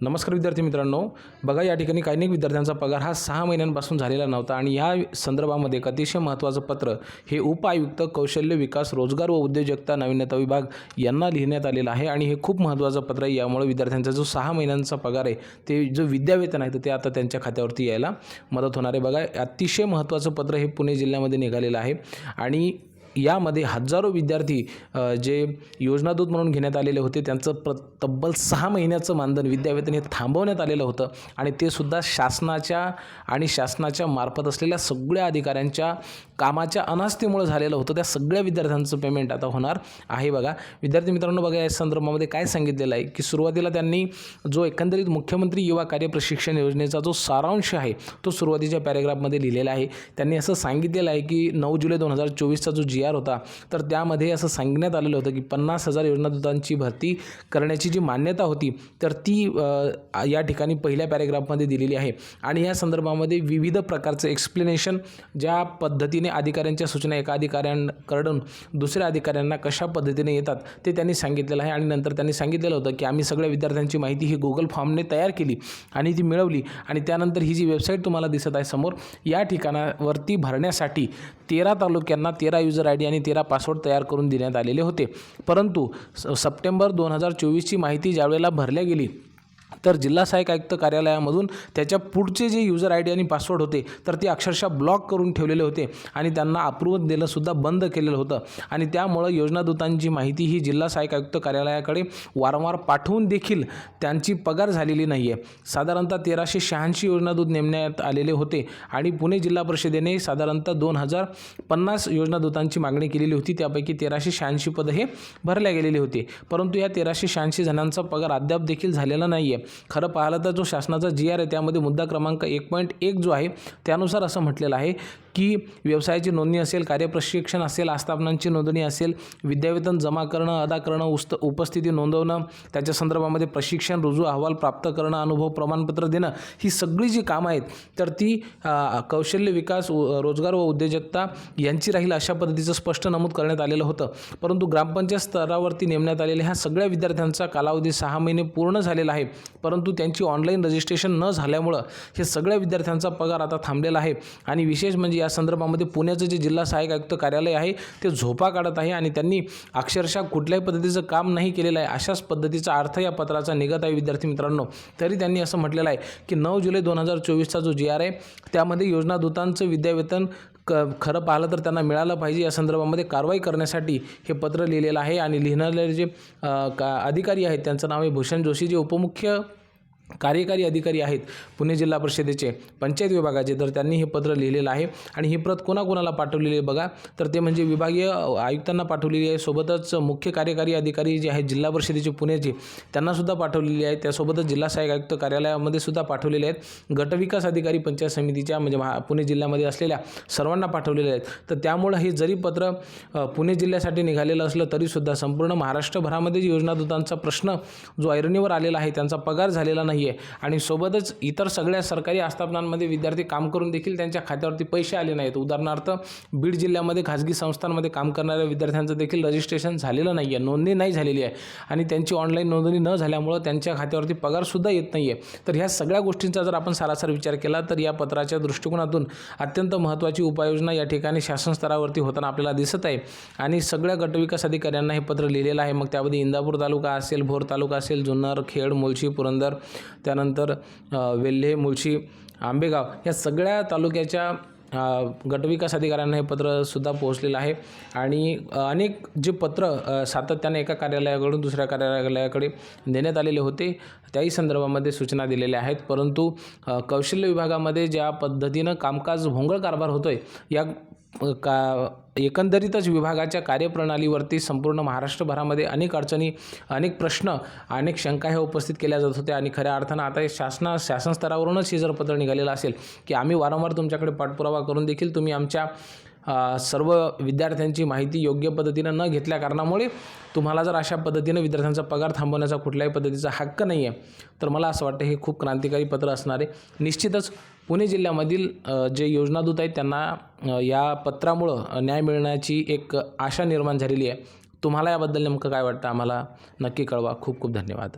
नमस्कार विद्यार्थी मित्रांनो. बघा या ठिकाणी काही अनेक विद्यार्थ्यांचा पगार हा सहा महिन्यांपासून झालेला नव्हता आणि या संदर्भामध्ये एक अतिशय महत्त्वाचं पत्र हे उपायुक्त कौशल्य विकास रोजगार व उद्योजकता नाविन्यता विभाग यांना लिहिण्यात आलेलं आहे आणि हे खूप महत्त्वाचं पत्र आहे. यामुळे विद्यार्थ्यांचा जो सहा महिन्यांचा पगार आहे ते जो विद्यावेतन आहे तर ते आता त्यांच्या खात्यावरती यायला मदत होणार आहे. बघा अतिशय महत्त्वाचं पत्र हे पुणे जिल्ह्यामध्ये निघालेलं आहे आणि यामध्ये हजारो विद्यार्थी जे योजनादूत म्हणून घेण्यात आलेले होते त्यांचं प्र तब्बल सहा महिन्याचं मानधन विद्यावेतन हे थांबवण्यात आलेलं होतं आणि ते सुद्धा शासनाच्या आणि शासनाच्या मार्फत असलेल्या सगळ्या अधिकाऱ्यांच्या कामाच्या अनास्थेमुळे झालेलं होतं. त्या सगळ्या विद्यार्थ्यांचं पेमेंट आता होणार आहे बघा. विद्यार्थी मित्रांनो बघा या संदर्भामध्ये काय सांगितलेलं आहे की सुरुवातीला त्यांनी जो एकंदरीत मुख्यमंत्री युवा कार्य प्रशिक्षण योजनेचा जो सारांश आहे तो सुरुवातीच्या पॅरेग्राफमध्ये लिहिलेला आहे. त्यांनी असं सांगितलेलं आहे की नऊ जुलै दोन हजार चोवीसचा जो जी आर होता. तर त्यामध्ये असं सांगण्यात आलेलं होतं की पन्नास हजार योजनादूतांची भरती करण्याची जी मान्यता होती तर ती या ठिकाणी पहिल्या पॅरेग्राफमध्ये दिलेली आहे. आणि या संदर्भामध्ये विविध प्रकारचं एक्सप्लेनेशन ज्या पद्धतीने अधिकाऱ्यांच्या सूचना एका अधिकाऱ्यांकडून दुसऱ्या अधिकाऱ्यांना कशा पद्धतीने येतात ते त्यांनी सांगितलेलं आहे. आणि नंतर त्यांनी सांगितलेलं होतं की आम्ही सगळ्या विद्यार्थ्यांची माहिती ही गुगल फॉर्मने तयार केली आणि ती मिळवली. आणि त्यानंतर ही जी वेबसाईट तुम्हाला दिसत आहे समोर या ठिकाणावरती भरण्यासाठी तेरा तालुक्यांना तेरा युजर आय डी आणि तेरा पासवर्ड तयार करून देण्यात आलेले होते. परंतु स- सप्टेंबर दोन हजार चोवीसची माहिती ज्यावेळेला भरल्या गेली तर जिल्हा सहाय्यक आयुक्त कार्यालयामधून त्याच्या पुढचे जे युजर आय डी आणि पासवर्ड होते तर ते अक्षरशः ब्लॉक करून ठेवलेले होते आणि त्यांना अप्रूव्हल देणंसुद्धा बंद केलेलं होतं. आणि त्यामुळं योजनादूतांची माहिती ही जिल्हा सहाय्यक आयुक्त कार्यालयाकडे वारंवार पाठवून देखील त्यांची पगार झालेली नाही आहे साधारणतः तेराशे शहाऐंशी योजनादूत नेमण्यात आलेले होते आणि पुणे जिल्हा परिषदेने साधारणतः दोन हजार पन्नास योजनादूतांची मागणी केलेली होती. त्यापैकी तेराशे शहाऐंशी पदं हे भरल्या गेलेली होते. परंतु या तेराशे शहाऐंशी जणांचा पगार अद्याप देखील झालेला नाही आहे खरं पाहिलं तर जो शासनाचा जी आर आहे त्यामध्ये मुद्दा क्रमांक एक पॉईंट एक जो आहे त्यानुसार असं म्हटलेलं आहे. की व्यवसायाची नोंदणी असेल कार्यप्रशिक्षण असेल आस्थापनांची नोंदणी असेल विद्यावेतन जमा करणं अदा करणं उस्त उपस्थिती नोंदवणं त्याच्या संदर्भामध्ये प्रशिक्षण रुजू अहवाल प्राप्त करणं अनुभव प्रमाणपत्र देणं ही सगळी जी कामं आहेत तर ती कौशल्य विकास रोजगार व उद्योजकता यांची राहील अशा पद्धतीचं स्पष्ट नमूद करण्यात आलेलं होतं. परंतु ग्रामपंचायत स्तरावरती नेमण्यात आलेल्या ह्या सगळ्या विद्यार्थ्यांचा कालावधी सहा महिने पूर्ण झालेला आहे. परंतु त्यांची ऑनलाईन रजिस्ट्रेशन न झाल्यामुळं हे सगळ्या विद्यार्थ्यांचा पगार आता थांबलेला आहे. आणि विशेष म्हणजे या संदर्भामध्ये पुण्याचं जे जिल्हा सहाय्यक आयुक्त कार्यालय आहे ते झोपा काढत आहे आणि त्यांनी अक्षरशः कुठल्याही पद्धतीचं काम नाही केलेलं आहे. अशाच पद्धतीचा अर्थ या पत्राचा निघत आहे विद्यार्थी मित्रांनो. तरी त्यांनी असं म्हटलेलं आहे की नऊ जुलै दोन हजार चोवीसचा जो जी आर आहे त्यामध्ये योजनादूतांचं विद्यावेतन क खरं पाहिलं तर त्यांना मिळालं पाहिजे. या संदर्भामध्ये कारवाई करण्यासाठी हे पत्र लिहिलेलं आहे आणि लिहिणारे जे का अधिकारी आहेत त्यांचं नाव आहे भूषण जोशी जे उपमुख्य कार्यकारी अधिकारी आहेत पुणे जिल्हा परिषदेचे पंचायत विभागाचे. तर त्यांनी हे पत्र लिहिलेलं आहे आणि ही प्रत कोणाकोणाला पाठवलेली आहे बघा. तर ते म्हणजे विभागीय आयुक्तांना पाठवलेली आहे. सोबतच मुख्य कार्यकारी अधिकारी जे आहेत जिल्हा परिषदेचे पुण्याचे त्यांनासुद्धा पाठवलेली आहे. त्यासोबतच जिल्हा सहाय्यक आयुक्त कार्यालयामध्ये सुद्धा पाठवलेले आहेत. गटविकास अधिकारी पंचायत समितीच्या म्हणजे महा पुणे जिल्ह्यामध्ये असलेल्या सर्वांना पाठवलेले आहेत. तर त्यामुळं हे जरी पत्र पुणे जिल्ह्यासाठी निघालेलं असलं तरीसुद्धा संपूर्ण महाराष्ट्रभरामध्ये योजनादूतांचा प्रश्न जो ऐरणीवर आलेला आहे त्यांचा पगार झालेला नाही. आहे आणि सोबतच इतर सगळ्या सरकारी आस्थापनांमध्ये विद्यार्थी काम करून देखील त्यांच्या खात्यावरती पैसे आले नाहीत. उदाहरणार्थ बीड जिल्ह्यामध्ये खाजगी संस्थांमध्ये काम करणाऱ्या विद्यार्थ्यांचं देखील रजिस्ट्रेशन झालेलं नाही आहे नोंदणी नाही झालेली आहे. आणि त्यांची ऑनलाईन नोंदणी न झाल्यामुळं त्यांच्या खात्यावरती पगारसुद्धा येत नाही आहे तर ह्या सगळ्या गोष्टींचा जर आपण सारासार विचार केला तर या पत्राच्या दृष्टिकोनातून अत्यंत महत्त्वाची उपाययोजना या ठिकाणी शासन स्तरावरती होताना आपल्याला दिसत आहे. आणि सगळ्या गटविकास अधिकाऱ्यांना हे पत्र लिहिलेलं आहे. मग त्यामध्ये इंदापूर तालुका असेल भोर तालुका असेल जुन्नर खेड मुळशी पुरंदर त्यानंतर वेल्हे मुळशी आंबेगाव या सगळ्या तालुक्याच्या गटविकास अधिकाऱ्यांना हे पत्रसुद्धा पोहोचलेलं आहे. आणि अनेक जे पत्र सातत्याने एका कार्यालयाकडून दुसऱ्या कार्यालयाकडे देण्यात आलेले होते त्याही संदर्भामध्ये सूचना दिलेल्या आहेत. परंतु कौशल्य विभागामध्ये ज्या पद्धतीनं कामकाज भोंगळ कारभार होतो आहे या का एकंदरीतच विभागाच्या कार्यप्रणालीवरती संपूर्ण महाराष्ट्रभरामध्ये अनेक अडचणी अनेक प्रश्न अनेक शंका ह्या उपस्थित केल्या जात होत्या. आणि खऱ्या अर्थानं आता हे शासना शासन स्तरावरूनच हे जर पत्र निघालेलं असेल की आम्ही वारंवार तुमच्याकडे पाठपुरावा करून देखील तुम्ही आमच्या सर्व विद्यार्थ्यांची माहिती योग्य पद्धतीनं न घेतल्या कारणामुळे तुम्हाला जर अशा पद्धतीनं विद्यार्थ्यांचा पगार थांबवण्याचा कुठल्याही पद्धतीचा हक्क नाही आहे तर मला असं वाटतं हे खूप क्रांतिकारी पत्र असणार आहे. निश्चितच पुणे जिल्ह्यामधील जे योजनादूत आहेत त्यांना या पत्रामुळं न्याय मिळण्याची एक आशा निर्माण झालेली आहे. तुम्हाला याबद्दल नेमकं काय वाटतं? आम्हाला नक्की कळवा. खूप खूप धन्यवाद.